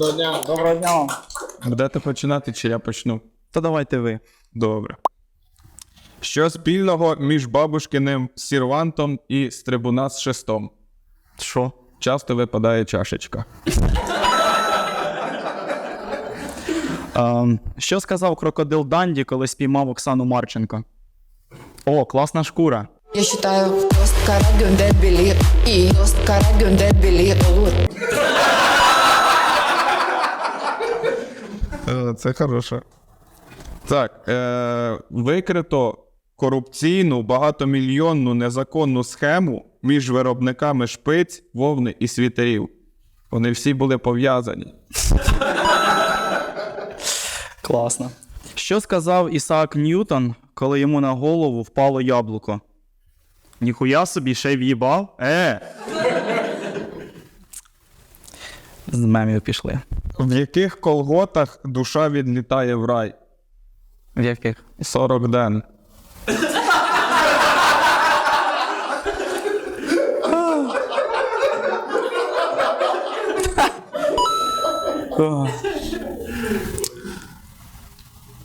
Доброго дня. Доброго дня вам. Будете починати, чи я почну? Та давайте ви. Добре. Що спільного між бабушкиним сірвантом і стрибуна з шестом? Що? Часто випадає чашечка. А, що сказав крокодил Данді, коли спіймав Оксану Марченко? О, класна шкура. Я считаю, тост карабин дебили и тост Е, Це хороше. Так. Е, викрито корупційну багатомільйонну незаконну схему між виробниками шпиць, вовни і світерів. Вони всі були пов'язані. Класно. Що сказав Ісаак Ньютон, коли йому на голову впало яблуко? Ніхуя собі ще й в'їбав? Е. З мемів пішли. В яких колготах душа відлітає в рай? В яких? 40 ден.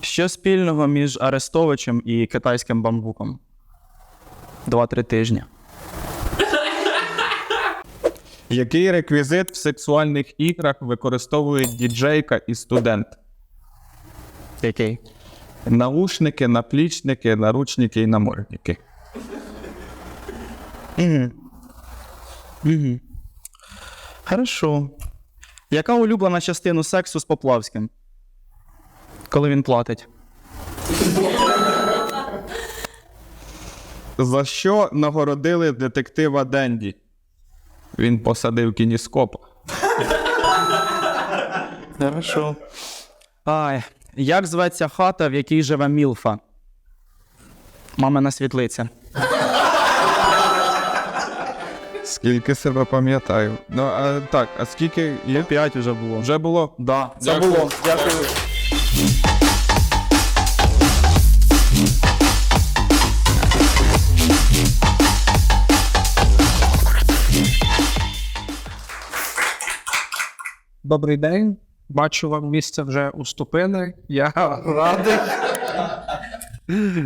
Що спільного між Арестовичем і китайським бамбуком? Два-три тижні. Який реквізит в сексуальних іграх використовують діджейка і студент? Який? Наушники, наплічники, наручники і намордники. Хорошо. Яка улюблена частина сексу з Поплавським? Коли він платить? За що нагородили детектива Денді? Він посадив кініскоп. Хорошо. Ай, як зветься хата, в якій живе Мілфа? Мамина світлиця. Скільки себе пам'ятаю. Ну, а, так, а скільки є? П'ять уже було. Вже було? Да, це Дякую. було. Дякую. Добрий день. Бачу, вам місце вже уступили. Я радий.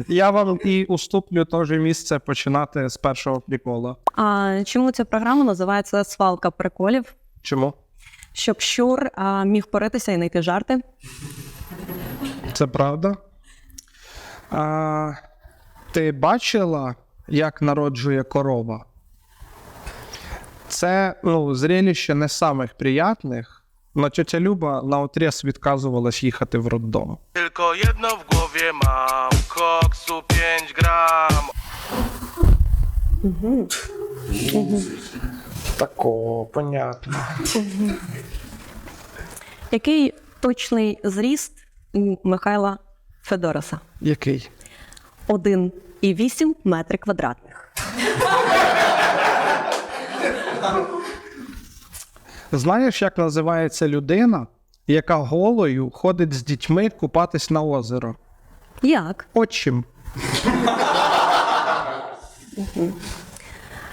Я вам і уступлю теж місце починати з першого приколу. А чому ця програма називається Свалка приколів? Чому? Щоб щур а, міг поритися і знайти жарти. Це правда. А, ти бачила, як народжує корова? Це ну, зрелище не самих приятних, але тетя Люба наотрез відказувалась їхати в роддом. Tylko jedno w głowie mam, koksu 5 gram. Тако, понятно. Який точний зріст у Михайла Федораса? Який? 1,8 метри квадратних. Знаєш, як називається людина, яка голою ходить з дітьми купатись на озеро? Як? Отчим.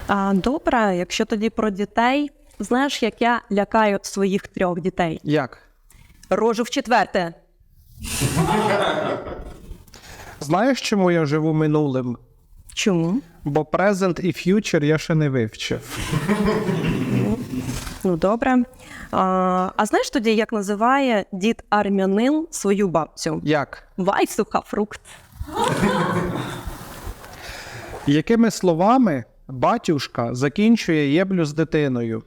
А, добре, якщо тоді про дітей, знаєш, як я лякаю своїх трьох дітей? Як? Рожу в четверте. Знаєш, чому я живу минулим? Чому? Бо present і future я ще не вивчив. Ну, добре. А, а знаєш тоді, як називає дід армянин свою бабцю? Як? Вай, сухофрукт. Якими словами батюшка закінчує єблю з дитиною?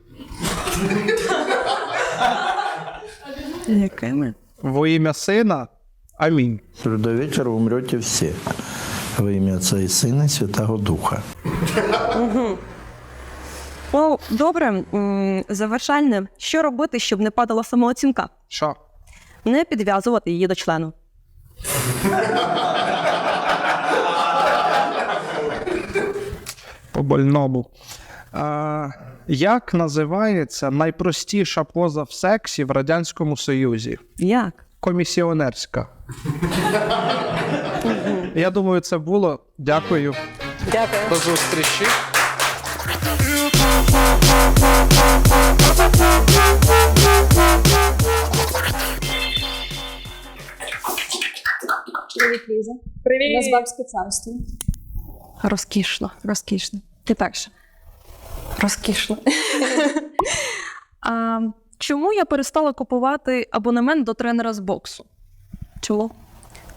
Якими? Во ім'я сина. Амінь. До вечора умрете все. Во ім'я Отця і Сина і Святого Духа. Ну, добре, завершальне. Що робити, щоб не падала самооцінка? Що? не підв'язувати її до члену. По больному. А, як називається найпростіша поза в сексі в Радянському Союзі? Як? Комісіонерська. Я думаю, це було. Дякую. Дякую. До зустрічі. Привіт, Ліза. Привіт. Назвавське царство. Розкішно, розкішно. Ти перша. Розкішно. а, чому я перестала купувати абонемент до тренера з боксу? Чого?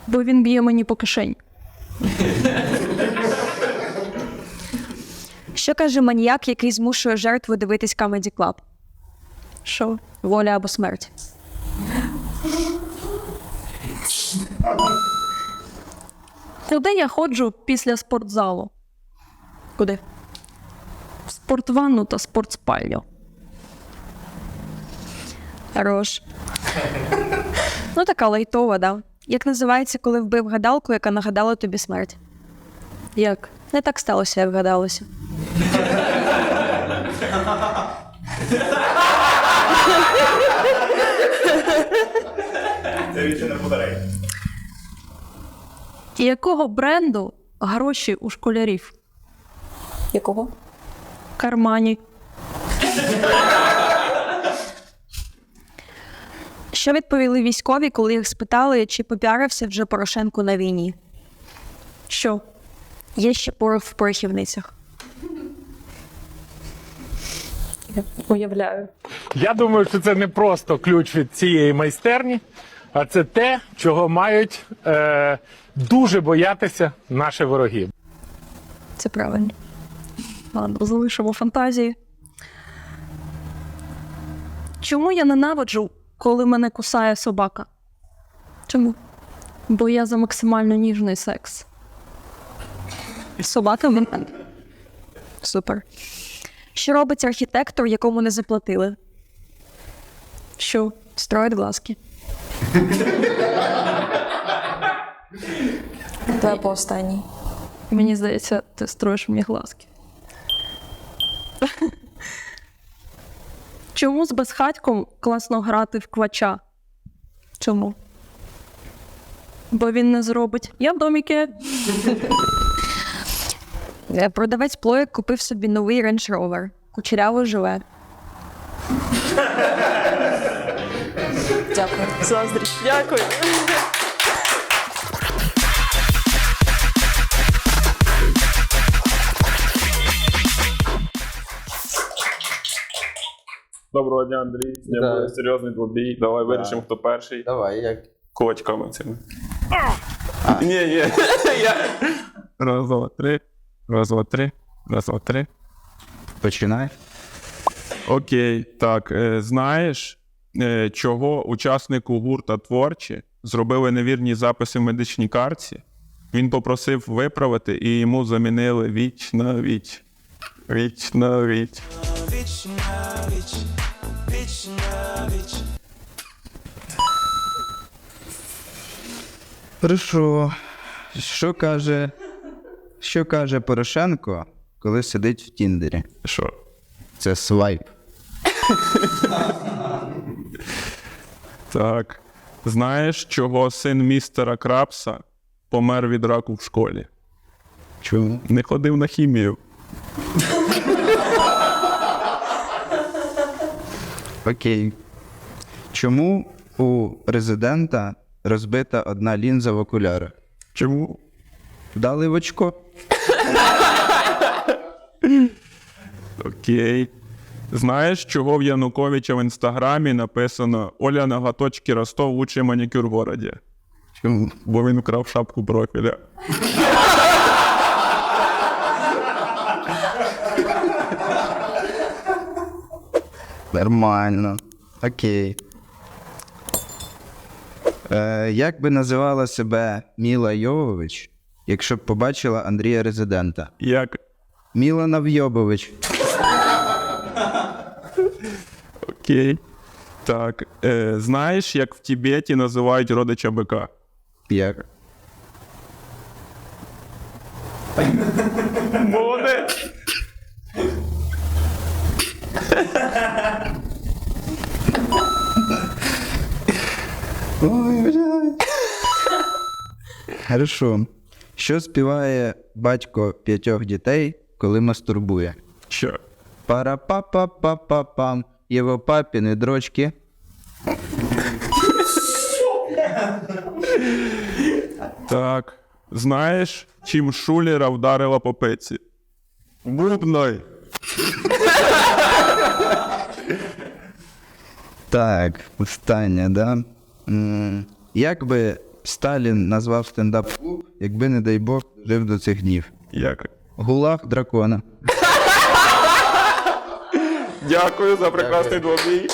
Бо він б'є мені по кишені. Що каже маніяк, який змушує жертву дивитись Comedy Club? Що? Воля або смерть? Куди я ходжу після спортзалу? Куди? В спортванну та спортспальню. Хорош. ну, така лайтова, да. Як називається, коли вбив гадалку, яка нагадала тобі смерть? Як? Не так сталося, як гадалося. Якого бренду гроші у школярів? Якого? кармані. Що відповіли військові, коли їх спитали, чи попіарився вже Порошенко на війні? Що? Є ще порох в порохівницях. Я уявляю. Я думаю, що це не просто ключ від цієї майстерні, а це те, чого мають е, дуже боятися наші вороги. Це правильно. Ладно, залишимо фантазії. Чому я ненавиджу, коли мене кусає собака? Чому? Бо я за максимально ніжний секс. Собака в мене. Супер. Що робить архітектор, якому не заплатили? Що? Строїть глазки. Давай по останній. Мені здається, ти строїш мені глазки. Чому з безхатьком класно грати в квача? Чому? Бо він не зробить. Я в доміки. Е, Продавець плоєк купив собі новий Range Rover. Кучеряво живе. Дякую. Заздріч. Дякую. Доброго дня, Андрій. Сьогодні Да. буде серйозний двобій. Давай вирішимо, хто перший. Давай, як. Кулачками цими. Ні, ні. Я... Раз, два, три. Раз, два, три. Раз, два, три. Починай. Окей, так. Е, знаєш, е, чого учаснику гурта творчі зробили невірні записи в медичній карті? Він попросив виправити і йому замінили віч на віч. Віч на віч. Хорошо. Що каже, що каже Порошенко, коли сидить в Тіндері? Що? Це свайп. Так. Знаєш, чого син містера Крабса помер від раку в школі? Чому? Не ходив на хімію. Окей. Чому у президента розбита одна лінза в окулярах? Чому? Дали в очко. Окей. Знаєш, чого в Януковича в інстаграмі написано Оля Ноготочки Ростов лучший манікюр в городі? Бо він вкрав шапку профіля. Нормально. Окей. Е, як би називала себе Міла Йовович, якщо б побачила Андрія Резидента? Як? Міла Навйобович. Окей. Так. Е, знаєш, як в Тібеті називають родича бика? Як? Молодець! Хорошо. Що співає батько п'ятьох дітей, коли мастурбує? Що? Пара-па-па-па-па-пам. Його папіни дрочки. Так. Знаєш, чим шулера вдарила по пиці? Бубною. Так, останнє, да? Як би Сталін назвав стендап-клуб, якби, не дай Бог, жив до цих днів? Як? Гулаг дракона. Дякую за прекрасний двобій.